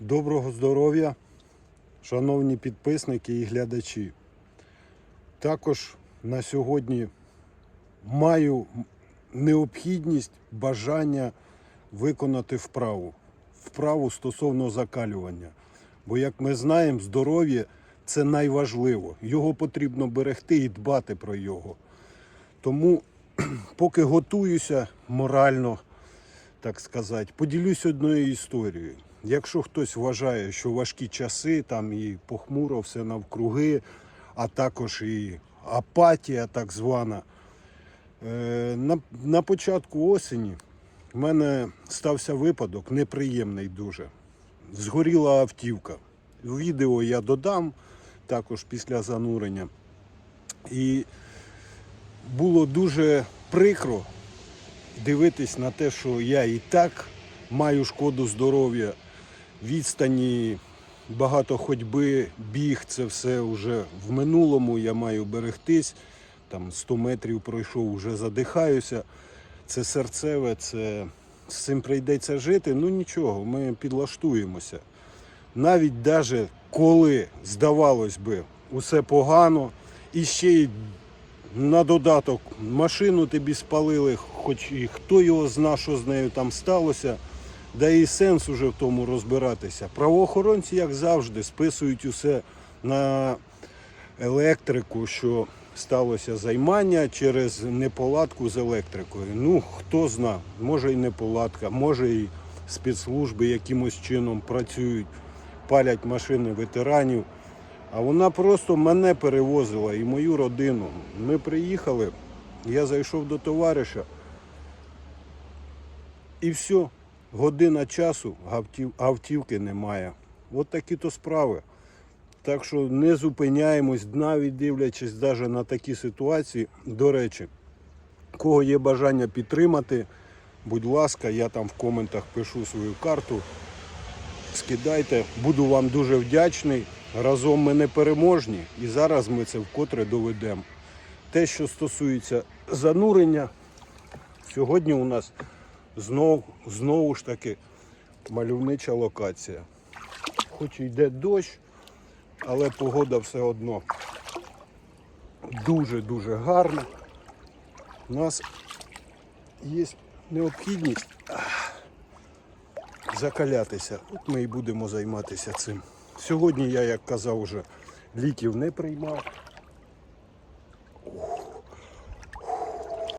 Доброго здоров'я, шановні підписники і глядачі. Також на сьогодні маю необхідність, бажання виконати вправу. Вправу стосовно закалювання. Бо, як ми знаємо, здоров'я це найважливо. Його потрібно берегти і дбати про його. Тому, поки готуюся морально, так сказати, поділюсь одною історією. Якщо хтось вважає, що важкі часи, там і похмуро все навкруги, а також і апатія так звана. Е, На, на початку осені в мене стався випадок неприємний дуже. Згоріла автівка. Відео я додам також після занурення. І було дуже прикро дивитись на те, що я і так маю шкоду здоров'я, відстані, багато ходьби, біг, це все вже в минулому. Я маю берегтись. Там 100 метрів пройшов, вже задихаюся. Це серцеве, це з цим прийдеться жити. Ну нічого, ми підлаштуємося. Навіть даже коли, здавалось би, усе погано, і ще й на додаток машину тобі спалили, хоч і хто його зна, що з нею там сталося. Да і сенс уже в тому розбиратися. Правоохоронці, як завжди, списують усе на електрику, що сталося займання через неполадку з електрикою. Ну, хто зна, може і неполадка, може і спецслужби якимось чином працюють, палять машини ветеранів. А вона просто мене перевозила і мою родину. Ми приїхали, я зайшов до товариша. І все, година часу, автів, автівки немає. От такі то справи. Так що не зупиняємось, навіть дивлячись навіть на такі ситуації. До речі, кого є бажання підтримати, будь ласка, я там в коментах пишу свою карту. Скидайте, буду вам дуже вдячний. Разом ми не переможні і зараз ми це вкотре доведемо. Те, що стосується занурення, сьогодні у нас знов, знову ж таки мальовнича локація. Хоч і йде дощ, але погода все одно дуже-дуже гарна. У нас є необхідність закалятися. От ми і будемо займатися цим. Сьогодні я, як казав, уже ліків не приймав.